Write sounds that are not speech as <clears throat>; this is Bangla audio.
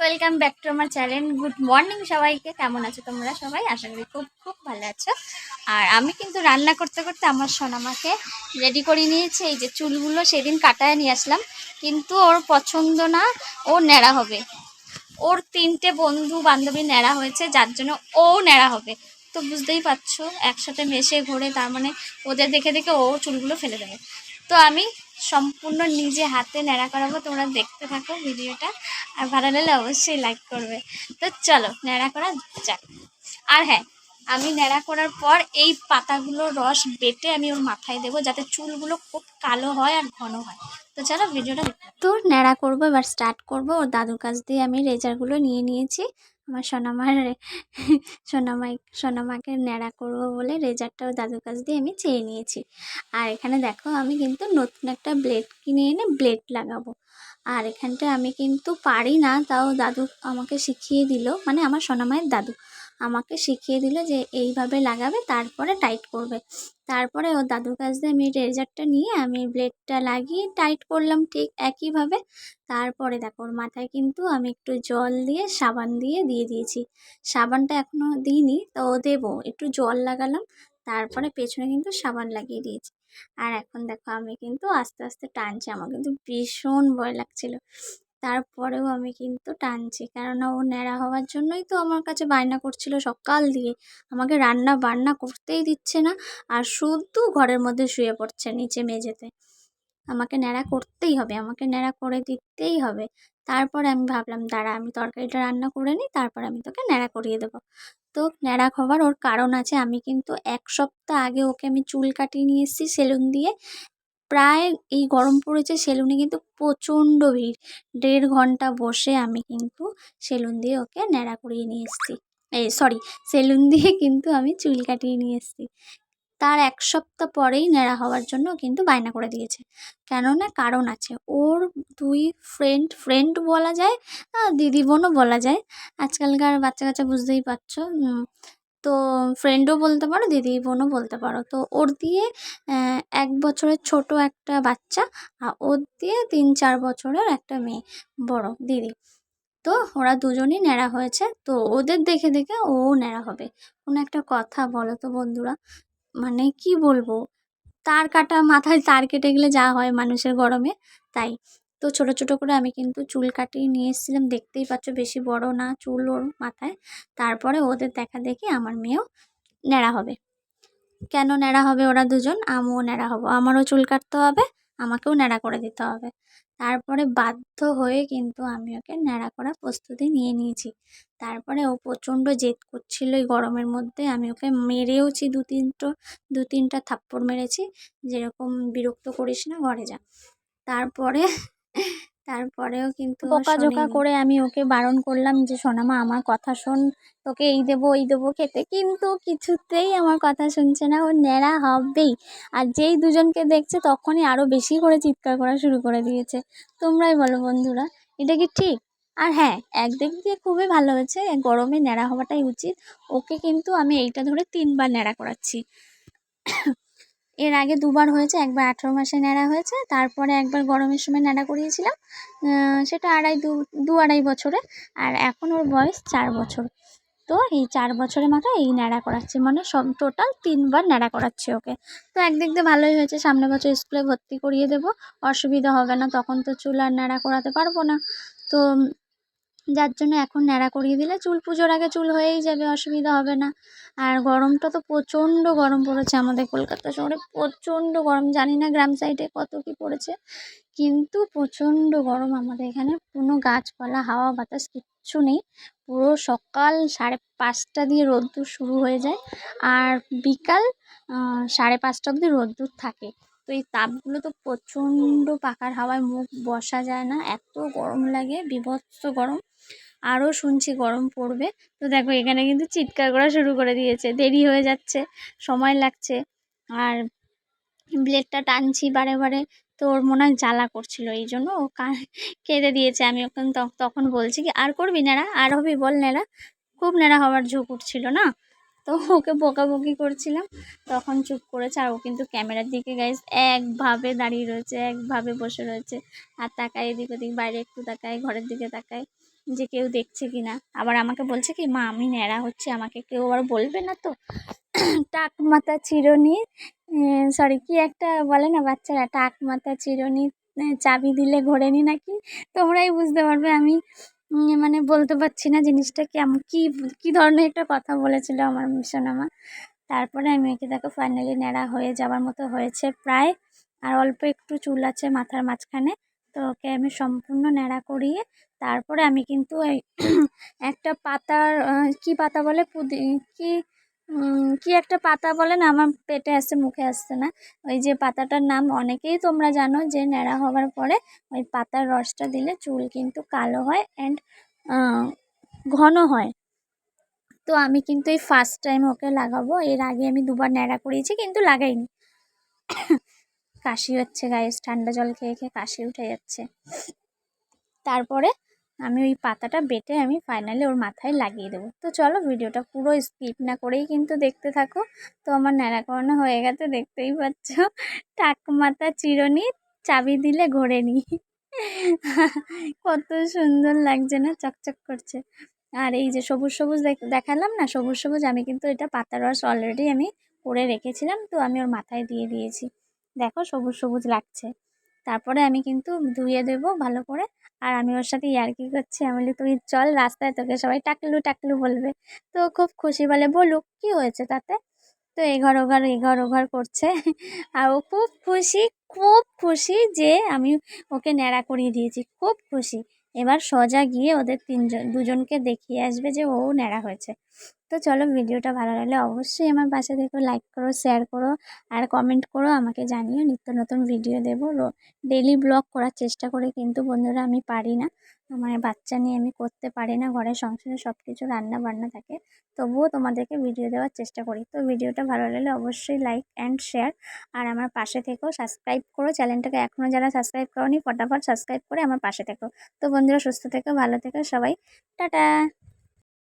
ওয়েলকাম ব্যাক টু আমার চ্যানেল গুড মর্নিং সবাইকে। কেমন আছো তোমরা সবাই? আশা করি খুব খুব ভালো আছো। আর আমি কিন্তু রান্না করতে করতে আমার সোনামাকে রেডি করে নিয়েছি। এই যে চুলগুলো সেদিন কাটায় নিয়ে আসলাম। কিন্তু ওর পছন্দ না, ও ন্যাড়া হবে। ওর তিনটে বন্ধু বান্ধবী ন্যাড়া হয়েছে, যার জন্য ও ন্যাড়া হবে। তো বুঝতেই পারছ, একসাথে মেশে ঘুরে, তার মানে ওদের দেখে দেখে ও চুলগুলো ফেলে দেবে। তো আমি সম্পূর্ণ নিজে হাতে ন্যাড়া করাবো, তোমরা দেখতে থাকো ভিডিওটা। আর ভালো লাগলে অবশ্যই লাইক করবে। তো চলো, ন্যাড়া করা যাক। আর হ্যাঁ আমি ন্যাড়া করার পর এই পাতাগুলো রস বেটে আমি ওর মাথায় দেবো, যাতে চুলগুলো খুব কালো হয় আর ঘন হয়। তো চলো ভিডিওটা তো ন্যাড়া করব, এবার স্টার্ট করব। ওর দাদুর কাছ দিয়ে আমি রেজারগুলো নিয়ে নিয়েছি। আমার সোনামার, সোনামাই, সোনামাকে ন্যাড়া করব বলে রেজারটাও দাদুর কাছ দিয়ে আমি চেয়ে নিয়েছি। আর এখানে দেখো আমি কিন্তু নতুন একটা ব্লেড কিনে এনে ব্লেড লাগাবো। আর এখানটা আমি কিন্তু পারি না, তাও দাদু আমাকে শিখিয়ে দিল মানে আমার সোনামায়ের দাদু। আমাকে শিখিয়ে দিল যে এইভাবে লাগাবে, তারপরে টাইট করবে। তারপরে ও দাদুর কাছ দিয়ে আমি রেজারটা নিয়ে আমি ব্লেডটা লাগিয়ে টাইট করলাম ঠিক একইভাবে। তারপরে দেখো, ওর মাথায় কিন্তু আমি একটু জল দিয়ে সাবান দিয়ে দিয়ে দিয়েছি। সাবানটা এখনও দিইনি, তো ও দেবো, একটু জল লাগালাম, তারপরে পেছনে কিন্তু সাবান লাগিয়ে দিয়েছি। আর এখন দেখো, আমি কিন্তু আস্তে আস্তে টানছি, আমার কিন্তু ভীষণ ভয় লাগছিল। তারপরেও আমি কিন্তু টানছি। কেননা ও ন্যাড়া হওয়ার জন্যই তো আমার কাছে বায়না করছিল সকাল দিয়ে। আমাকে রান্না বান্না করতেই দিচ্ছে না আর শুধু ঘরের মধ্যে শুয়ে পড়ছে নিচে মেঝেতে। আমাকে ন্যাড়া করতেই হবে, আমাকে ন্যাড়া করে দিতেই হবে। তারপরে আমি ভাবলাম, দাঁড়া, আমি তরকারিটা রান্না করে নিই, তারপর আমি তোকে ন্যাড়া করিয়ে দেবো। তো ন্যাড়া হওয়ার ওর কারণ আছে, আমি কিন্তু এক সপ্তাহ আগে ওকে আমি চুল কাটিয়ে নিয়ে এসেছি সেলুন দিয়ে। প্রায় এই গরম পড়েছে সেলুনে কিন্তু প্রচণ্ড ভিড়। দেড় ঘণ্টা বসে আমি কিন্তু সেলুন দিয়ে ওকে ন্যাড়া করিয়ে নিয়ে এসেছি। এই সরি, সেলুন দিয়ে কিন্তু আমি চুল কাটিয়ে নিয়ে এসেছি। তার এক সপ্তাহ পরেই ন্যাড়া হওয়ার জন্য কিন্তু বায়না করে দিয়েছে। কেননা কারণ আছে, ওর দুই ফ্রেন্ড ফ্রেন্ড বলা যায় দিদি বোনও বলা যায়। আজকালকার বাচ্চা কাচ্চা বুঝতেই পারছ তো ফ্রেন্ডও বলতে পারো দিদি বোনও বলতে পারো। তো ওর দিয়ে এক বছরের ছোট একটা বাচ্চা আর ওর দিয়ে তিন চার বছরের একটা মেয়ে, বড় দিদি। তো ওরা দুজনই ন্যাড়া হয়েছে। তো ওদের দেখে দেখে ও ন্যাড়া হবে। কোনো একটা কথা বলো তো বন্ধুরা। মানে কি বলব? তার কাটা মাথায় তার কেটে গেলে যা হয় মানুষের গরমে, তাই। তো ছোট ছোট করে আমি কিন্তু চুল কাটিয়ে নিয়ে এসেছিলাম। দেখতেই পাচ্ছ বেশি বড় না চুল ওর মাথায়। তারপরে ওদের দেখা দেখি আমার মেয়েও ন্যাড়া হবে। কেন ন্যাড়া হবে ওরা দুজন? আমিও ন্যাড়া হব। আমারও চুল কাটতে হবে, আমাকেও ন্যাড়া করে দিতে হবে। তারপরে বাধ্য হয়ে কিন্তু আমি ওকে ন্যাড়া করার প্রস্তুতি নিয়ে নিয়েছি। তারপরে ও প্রচণ্ড জেদ করছিল এই গরমের মধ্যে। আমি ওকে মেরেওছি দু তিনটো, দু তিনটা থাপ্পড় মেরেছি। যেরকম বিরক্ত করিস না, ঘরে যা। তারপরে তারপরেও কিন্তু বকাঝকা। করে আমি ওকে বারণ করলাম যে সোনামা আমার কথা শোন তোকে এই দেবো ওই দেবো খেতে। কিন্তু কিছুতেই আমার কথা শুনছে না ও ন্যাড়া হবেই। আর যেই দুজনকে দেখছে তখনই আরও বেশি করে চিৎকার করা শুরু করে দিয়েছে। তোমরাই বলো বন্ধুরা এটা কি ঠিক? আর হ্যাঁ একদিক দিয়ে খুবই ভালো হয়েছে গরমে ন্যাড়া হওয়াটাই উচিত। ওকে কিন্তু আমি এইটা ধরে তিনবার ন্যাড়া করাচ্ছি। এর আগে দুবার হয়েছে, একবার আঠেরো মাসে ন্যাড়া হয়েছে, তারপরে একবার গরমের সময় ন্যাড়া করিয়েছিলাম। সেটা আড়াই দু দু আড়াই বছরে, আর এখন ওর বয়স চার বছর। তো এই চার বছরের মাথায় এই ন্যাড়া করাচ্ছে মানে সব টোটাল তিনবার ন্যাড়া করাচ্ছে ওকে। তো একদিক দিয়ে ভালোই হয়েছে, সামনে বছর স্কুলে ভর্তি করিয়ে দেবো, অসুবিধা হবে না, তখন তো চুল আর ন্যাড়া করাতে পারব না। তো যার জন্য এখন ন্যাড়া করিয়ে দিলে চুল পুজোর আগে চুল হয়েই যাবে, অসুবিধা হবে না। আর গরমটা তো প্রচণ্ড গরম পড়েছে আমাদের কলকাতা শহরে, প্রচণ্ড গরম। জানি না গ্রাম সাইডে কত কী পড়েছে, কিন্তু প্রচণ্ড গরম আমাদের এখানে। কোনো গাছপালা, হাওয়া, বাতাস কিচ্ছু নেই। পুরো সকাল সাড়ে পাঁচটা দিয়ে রোদ্দুর শুরু হয়ে যায়। আর বিকাল সাড়ে পাঁচটা অবধি রোদ্দুর থাকে। তো এই তাপগুলো তো প্রচণ্ড পাখার হাওয়ায় মুখ বসা যায় না। এত গরম লাগে, বীভৎস গরম। আরও শুনছি গরম পড়বে। তো দেখো, এখানে কিন্তু চিৎকার করা শুরু করে দিয়েছে। দেরি হয়ে যাচ্ছে, সময় লাগছে। আর ব্লেডটা টানছি বারে বারে। তো ওর মনে হয় জ্বালা করছিল, এই জন্য ও কেঁদে দিয়েছে। আমি ওখানে তখ- তখন বলছি কি, আর করবি নেড়া আর হবি বল নেড়া খুব নেড়া হওয়ার ঝোঁক উঠছিল না? তো ওকে বকাবকি করছিলাম, তখন চুপ করেছে আর ও কিন্তু ক্যামেরার দিকে গাইজ একভাবে দাঁড়িয়ে রয়েছে, একভাবে বসে রয়েছে আর তাকায় এদিক ওদিক, বাইরে একটু তাকায়, ঘরের দিকে তাকায় যে কেউ দেখছে কি না আবার আমাকে বলছে কি, মা, আমি ন্যাড়া হচ্ছে, আমাকে কেউ আবার বলবে না তো? টাক মাথা চিরুনি সরি কি একটা বলে না বাচ্চারা, টাক মাথা চিরুনি চাবি দিলে ঘোরেনি নাকি? তোমরাই বুঝতে পারবে আমি মানে বলতে পারছি না জিনিসটা কেমন, কী কী ধরনের একটা কথা বলেছিল আমার সোনামা। তারপরে আমি একে দেখো ফাইনালি ন্যাড়া হয়ে যাওয়ার মতো হয়েছে প্রায়, আর অল্প একটু চুল আছে মাথার মাঝখানে। তো ওকে আমি সম্পূর্ণ ন্যাড়া করিয়ে তারপরে আমি কিন্তু ওই <clears throat> একটা পাতার কি পাতা বলে, পুদি, কি কি একটা পাতা বলে না আমার পেটে আসছে, মুখে আসছে না। ওই যে পাতাটার নাম অনেকেই তোমরা জানো যে ন্যাড়া হওয়ার পরে ওই পাতার রসটা দিলে চুল কিন্তু কালো হয় অ্যান্ড ঘন হয়। তো আমি কিন্তু এই ফার্স্ট টাইম ওকে লাগাবো। এর আগে আমি দুবার ন্যাড়া করিয়েছি, কিন্তু লাগাইনি। কাশি হচ্ছে গায়ে ঠান্ডা জল খেয়ে খেয়ে কাশি উঠে যাচ্ছে। তারপরে আমি ওই পাতাটা বেটে আমি ফাইনালি ওর মাথায় লাগিয়ে দেবো। তো চলো ভিডিওটা পুরো স্কিপ না করেই কিন্তু দেখতে থাকো। তো আমার ন্যাড়া করানো হয়ে গেছে, দেখতেই পাচ্ছ। টাক মাথা চিরুনি, চাবি দিলে ঘোরে নি কত সুন্দর লাগছে না, চকচক করছে। আর এই যে সবুজ সবুজ দেখ- দেখালাম না, সবুজ সবুজ আমি কিন্তু এটা পাতার রস অলরেডি আমি করে রেখেছিলাম, তো আমি ওর মাথায় দিয়ে দিয়েছি। দেখো সবুজ সবুজ লাগছে। তারপরে আমি কিন্তু ধুয়ে দেবো ভালো করে। আর আমি ওর সাথে ইয়ার্কি করছি? আমি বলি, তুই চল রাস্তায়, তোকে সবাই টাকলু টাকলু বলবে। তো খুব খুশি বলে, বলুক, কী হয়েছে তাতে? তো এঘর ওঘর এঘর ওঘর করছে। আর ও খুব খুশি খুব খুশি যে আমি ওকে ন্যাড়া করিয়ে দিয়েছি, খুব খুশি। এবার সোজা গিয়ে ওদের তিনজন, দুজনকে দেখিয়ে আসবে যে ও ন্যাড়া হয়েছে। তো চলো ভিডিওটা ভালো লাগলে অবশ্যই আমার পাশে দেখো লাইক করো শেয়ার করো আর কমেন্ট করো, আমাকে জানিও নিত্য নতুন ভিডিও দেবো। ডেলি ব্লগ করার চেষ্টা করি কিন্তু বন্ধুরা আমি পারি না। আমার বাচ্চা নিয়ে আমি করতে পারি না ঘরের সংসারে সব কিছু রান্না বান্না থাকে, তবুও তোমাদেরকে ভিডিও দেওয়ার চেষ্টা করি। তো ভিডিওটা ভালো লাগলে অবশ্যই লাইক অ্যান্ড শেয়ার আর আমার পাশে থেকেও সাবস্ক্রাইব করো চ্যানেলটাকে এখনও যারা সাবস্ক্রাইব করোনি, ফটাফট সাবস্ক্রাইব করে আমার পাশে থেকো। তো বন্ধুরা সুস্থ থেকো, ভালো থেকো সবাই, টাটা!